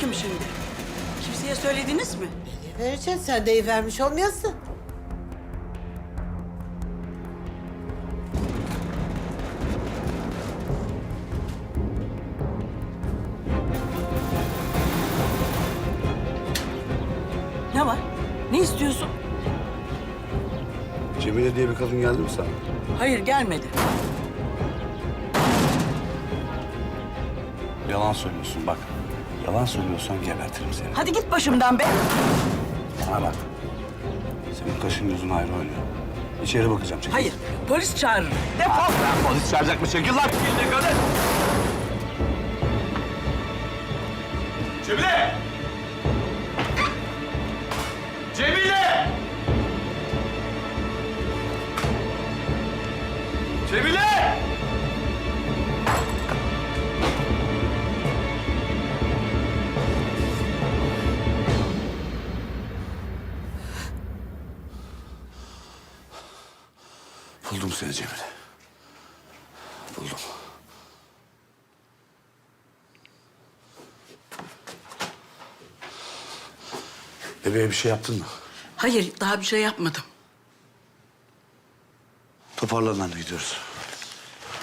kim şimdi? Kimseye söylediniz mi? Vereceksin sen de iyi vermiş olmayasın. Ne var? Ne istiyorsun? Cemile diye bir kadın geldi mi sana? Hayır gelmedi. Yalan söylüyorsun bak. Yalan söylüyorsan gebertirim seni. Hadi git başımdan be. Bana bak. Senin kaşın gözün ayrı oynuyor. İçeri bakacağım. Çekil. Hayır polis çağırırım. Defol. Polis çağıracak mı? Çekil lan. Çekil kadın. Cemile! Cemile! Cemile! Seni Cemile. Buldum. Bebeğe bir şey yaptın mı? Hayır daha bir şey yapmadım. Toparlan anne gidiyoruz.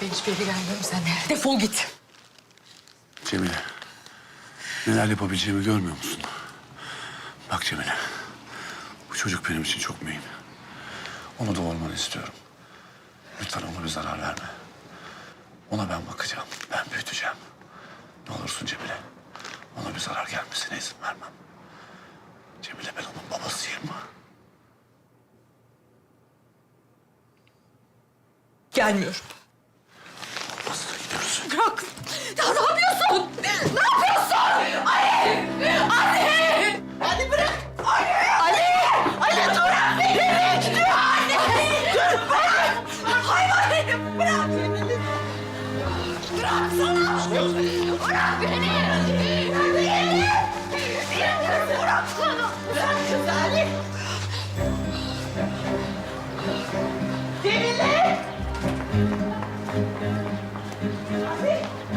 Ben hiçbir yere gelmiyorum seninle. Defol git. Cemile. Neler yapabileceğimi görmüyor musun? Bak Cemile. Bu çocuk benim için çok mühim. Onu doğurmanı istiyorum. Lütfen ona zarar verme. Ona ben bakacağım. Ben büyüteceğim. Ne olursun Cemile. Ona bir zarar gelmesine izin vermem. Cemile ben onun babasıyım. Gelmiyorum.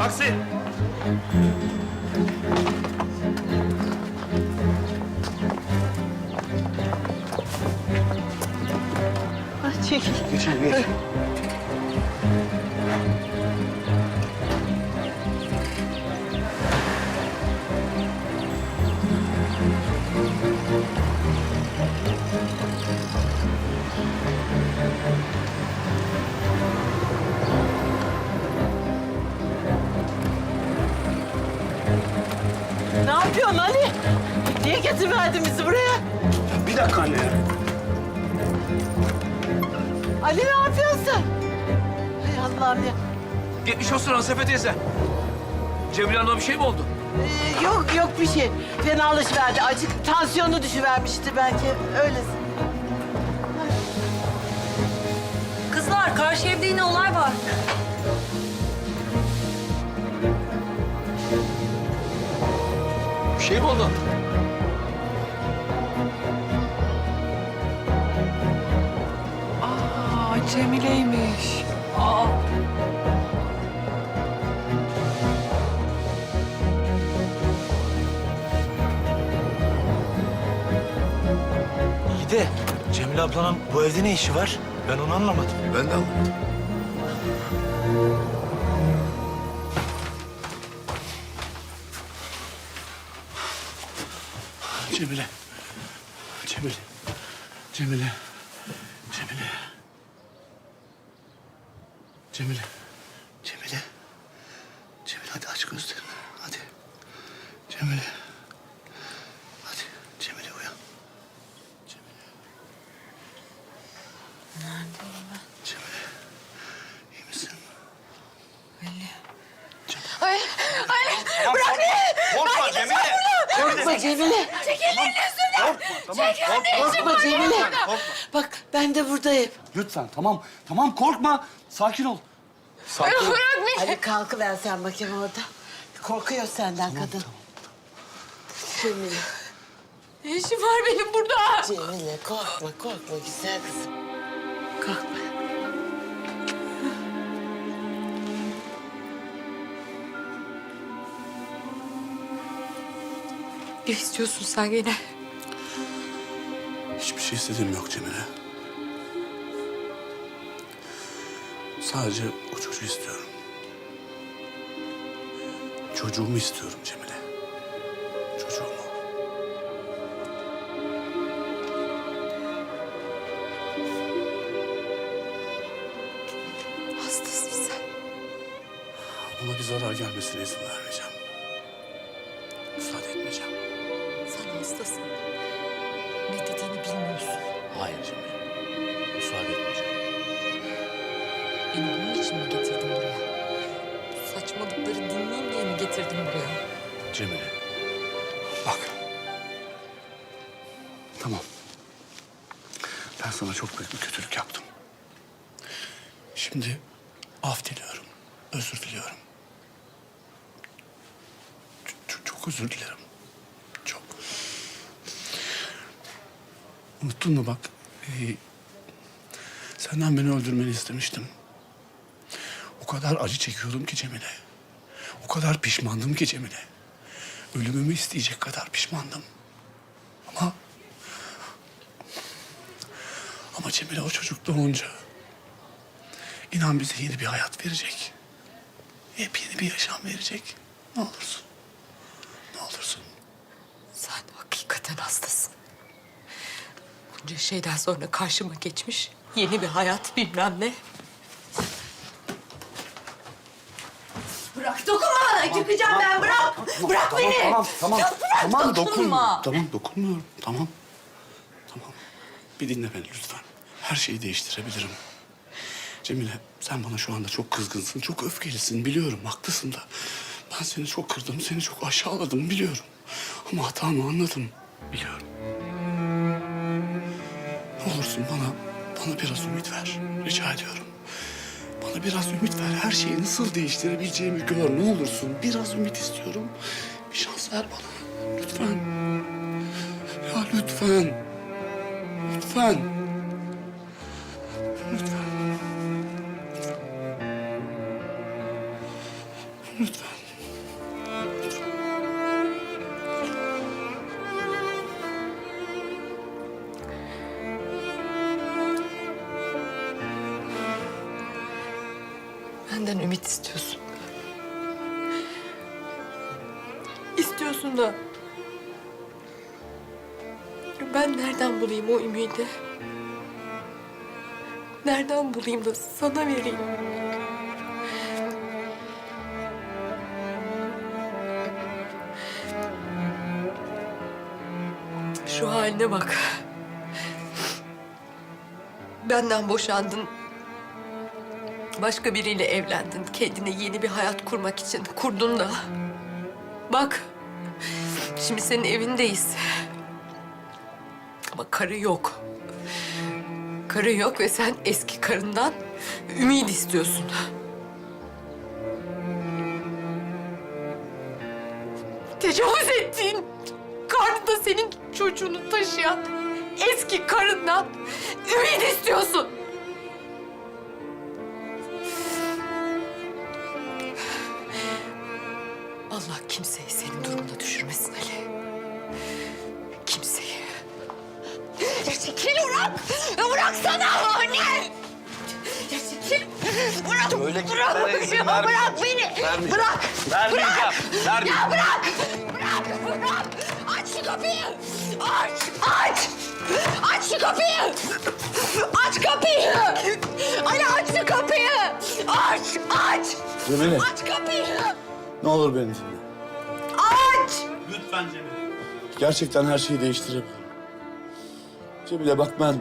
Taksi! Çekil. Geçin geç. Getirmedin bizi buraya? Bir dakika anne. Ali ne yapıyorsun sen? Hay Allah'ım ya. Geçmiş olsun Asefe teyze. Cemile Hanım'a bir şey mi oldu? Ee, yok yok bir şey. Fenalaşıverdi. Acık tansiyonu düşüvermişti belki. Öylesin. Kızlar karşı evde yine olay var. Bir şey mi oldu? Cemile'ymiş. Aa, İyi de Cemile ablanın bu evde ne işi var? Ben onu anlamadım. Ben de anlamadım. Cemile. Cemile. Cemile. Cemile. Cemile. Cemile. Cemile hadi aç gözlerini. Hadi. Cemile. Hadi. Cemile uyan. Cemile. Neredeyim ben? Cemile. İyi misin? Ay, ay, bırak beni! Korkma Cemile! Korkma Cemile. Çek ellerini üstünden! Çek ellerini Korkma Cemile. Bak ben de buradayım. Lütfen tamam. Tamam korkma. Sakin ol. Bırak beni! Ali kalkıver sen bakayım orada. Korkuyor senden kadın. Cemile. Ne işim var benim burada? Cemile korkma korkma güzel kızım. Korkma. Ne istiyorsun sen gene? Hiçbir şey istediğim yok Cemile. Sadece o çocuğu istiyorum. Çocuğumu istiyorum Cemile. Çocuğumu. Hastasın sen. Ona bir zarar gelmesine izin vermeyeceğim. Bunun için mi getirdin buraya? Bu saçmalıkları dinleyeyim diye mi getirdin buraya? Cemile. Bak. Tamam. Ben sana çok büyük bir kötülük yaptım. Şimdi af diliyorum. Özür diliyorum. Ç- ç- çok özür dilerim. Çok. Unuttun mu bak? ee, senden beni öldürmeni istemiştim. Kadar acı çekiyordum ki Cemile. O kadar pişmandım ki Cemile. Ölümümü isteyecek kadar pişmandım. Ama... Ama Cemile o çocuk doğunca... inan bize yeni bir hayat verecek. Yepyeni bir yaşam verecek. Ne olursun. Ne olursun. Sen hakikaten hastasın. Bunca şeyden sonra karşıma geçmiş yeni bir hayat bilmem ne. Bırak dokunma bana. Çıkacağım ben bırak. Bırak beni. Tamam, tamam. Ya bırak tamam, dokunma. Tamam, dokunmuyorum. Tamam. Tamam. Bir dinle beni lütfen. Her şeyi değiştirebilirim. Cemile, sen bana şu anda çok kızgınsın, çok öfkelisin. Biliyorum, haklısın da. Ben seni çok kırdım, seni çok aşağıladım biliyorum. Ama hatamı anladım. Biliyorum. Ne olursun bana, bana biraz ümit ver. Rica ediyorum. Bana biraz ümit ver. Her şeyi nasıl değiştirebileceğimi gör. Ne olursun. Biraz ümit istiyorum. Bir şans ver bana. Lütfen. Ya lütfen. Lütfen. Lütfen. Lütfen. İstiyorsun da... Ben nereden bulayım o ümidi? Nereden bulayım da sana vereyim? Şu haline bak. Benden boşandın. Başka biriyle evlendin. Kendine yeni bir hayat kurmak için kurdun da. Bak. Şimdi senin evindeyiz. Ama karı yok. Karı yok ve sen eski karından ümit istiyorsun. Tecavüz ettiğin, karnında senin çocuğunu taşıyan eski karından ümit istiyorsun. Ya çekil bırak. Ya bıraksana anne. Ya çekil. Bırak. Öyle bırak. gitmene izin Ya vermeyeceğim. bırak beni. Vermeyeceğim. Bırak. Vermeyeceğim. Vermeyeceğim. Ya bırak. Bırak. Bırak. Aç şu kapıyı. Aç. Aç. Aç şu kapıyı. Aç kapıyı. Ali aç şu kapıyı. Aç. Aç. Cemile. Aç kapıyı. Ne olur beni dinle. Aç. Gerçekten her şeyi değiştirebilirim. Cemile bak ben...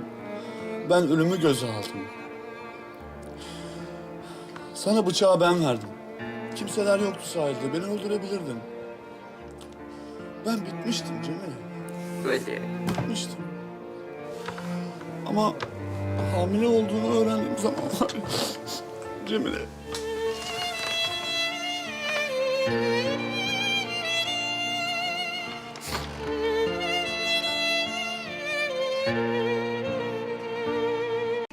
Ben ölümü göze aldım. Sana bıçağı ben verdim. Kimseler yoktu sahilde. Beni öldürebilirdin. Ben bitmiştim Cemile. Böyle. Bitmiştim. Ama hamile olduğunu öğrendiğim zaman... Cemile...